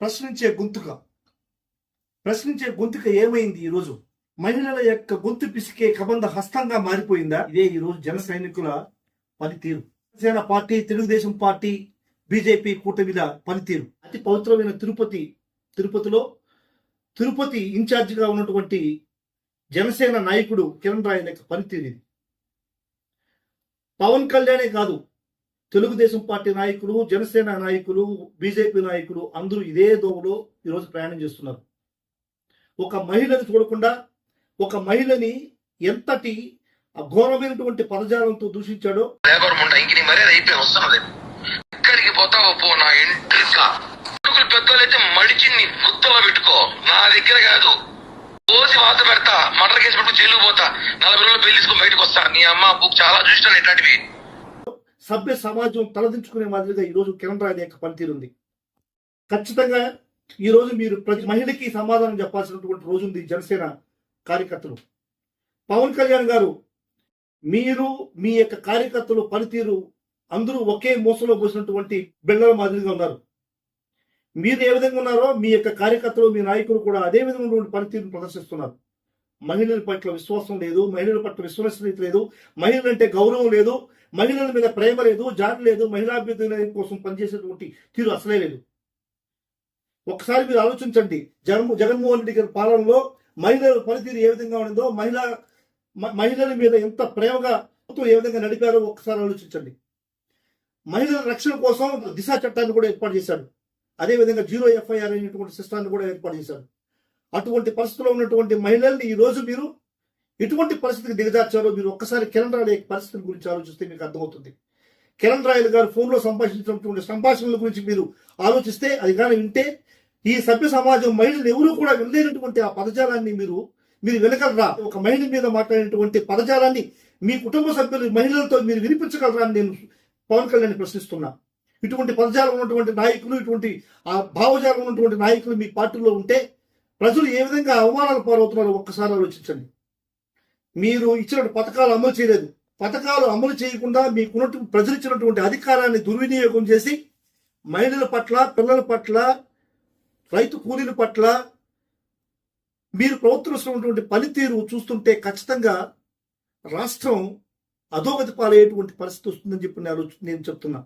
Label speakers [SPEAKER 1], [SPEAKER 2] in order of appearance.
[SPEAKER 1] ప్రశ్నించే గొంతుక. ప్రశ్నించే గొంతుక ఏమైంది ఈరోజు? మహిళల యొక్క గొంతు పిసికే కబంధ హస్తంగా మారిపోయిందా? ఇదే ఈరోజు జన సైనికుల పనితీరు. Janasena party Telugu Desam party BJP కూటమిల పనితీరు. అతి పవిత్రమైన తిరుపతి తిరుపతిలో తిరుపతి ఇన్ఛార్జిగా ఉన్నటువంటి జనసేన నాయకుడు కిరణ్ రాయ్ యొక్క పనితీరు ఇది. పవన్ కళ్యాణే కాదు తెలుగుదేశం పార్టీ నాయకులు జనసేన నాయకులు బీజేపీ నాయకులు అందరూ ఇదే దోవలో ఈరోజు ప్రయాణం చేస్తున్నారు. ఒక మహిళని చూడకుండా ఒక మహిళని ఎంతటి అఘోరమైనటువంటి పదజాలంతో దూషించాడో
[SPEAKER 2] లేబర్ ముండ ఇంక నీ ఎక్కడికి పోతావో పో నా ఇంటికా కొడుకులు మడిచిని మడిచి గుత్తలో పెట్టుకో. నా దగ్గర కాదు. పోసి వాత పెడతా మటర్ కేసు పెట్టుకు జైలు పోతా. నలభై రోజులు పెళ్ళి బయటకు వస్తా. నీ అమ్మ బుక్ చాలా చూసినాను ఇట్లాంటివి.
[SPEAKER 1] సభ్య సమాజం తలదించుకునే మాదిరిగా ఈరోజు కిరణ్ రాయ్ యొక్క పనితీరు ఉంది. ఖచ్చితంగా ఈరోజు మీరు ప్రతి మహిళకి సమాధానం చెప్పాల్సినటువంటి రోజు ఉంది జనసేన కార్యకర్తలు. పవన్ కళ్యాణ్ గారు మీరు మీ యొక్క కార్యకర్తలు పనితీరు అందరూ ఒకే మూసలో పోసినటువంటి బిళ్ళల మాదిరిగా ఉన్నారు. మీరు ఏ విధంగా ఉన్నారో మీ యొక్క కార్యకర్తలు మీ నాయకులు కూడా అదే విధంగా ఉన్నటువంటి పనితీరును ప్రదర్శిస్తున్నారు. మహిళల పట్ల విశ్వాసం లేదు మహిళల పట్ల విశ్వసనీయత లేదు మహిళలంటే గౌరవం లేదు మహిళల మీద ప్రేమ లేదు జాతి లేదు మహిళాభ్యుదయం కోసం పనిచేసేటువంటి తీరు అసలే లేదు. ఒకసారి మీరు ఆలోచించండి జగన్ జగన్మోహన్ రెడ్డి గారి పాలనలో మహిళల పనితీరు ఏ విధంగా ఉండిందో మహిళ మ- మహిళల మీద ఎంత ప్రేమగా ఏ విధంగా నడిపారో ఒకసారి ఆలోచించండి. మహిళల రక్షణ కోసం దిశ చట్టాన్ని కూడా ఏర్పాటు చేశాడు. అదేవిధంగా జీరో ఎఫ్ఐఆర్ అనేటువంటి సిస్టాన్ని కూడా ఏర్పాటు చేశాడు. అటువంటి పరిస్థితిలో ఉన్నటువంటి మహిళల్ని ఈ రోజు మీరు ఎటువంటి పరిస్థితికి దిగజార్చారో మీరు ఒక్కసారి కిరణ్ రాయల పరిస్థితి గురించి ఆలోచిస్తే మీకు అర్థమవుతుంది. కిరణ్ రాయల్ గారు ఫోన్లో సంభాషించినటువంటి సంభాషణల గురించి మీరు ఆలోచిస్తే అది కానీ వింటే ఈ సభ్య సమాజం మహిళలు ఎవరూ కూడా వినలేనటువంటి ఆ పదజాలాన్ని మీరు మీరు వినగలరా ఒక మహిళ మీద మాట్లాడినటువంటి పదజాలాన్ని మీ కుటుంబ సభ్యులు మహిళలతో మీరు వినిపించగలరా అని నేను పవన్ కళ్యాణ్ ప్రశ్నిస్తున్నా. ఇటువంటి పదజాలం ఉన్నటువంటి నాయకులు ఇటువంటి ఆ భావజాలం ఉన్నటువంటి నాయకులు మీ పార్టీలో ఉంటే ప్రజలు ఏ విధంగా అవమానాలు పాలవుతున్నారో ఒక్కసారి ఆలోచించండి. మీరు ఇచ్చిన పథకాలు అమలు చేయలేదు. పథకాలు అమలు చేయకుండా మీకున్నట్టు ప్రజలు ఇచ్చినటువంటి అధికారాన్ని దుర్వినియోగం చేసి మహిళల పట్ల పిల్లల పట్ల రైతు కూలీల పట్ల మీరు ప్రవర్తిస్తున్నటువంటి పనితీరు చూస్తుంటే ఖచ్చితంగా రాష్ట్రం అధోగతి పాలయ్యేటువంటి పరిస్థితి వస్తుందని చెప్పి నేను నేను చెప్తున్నా.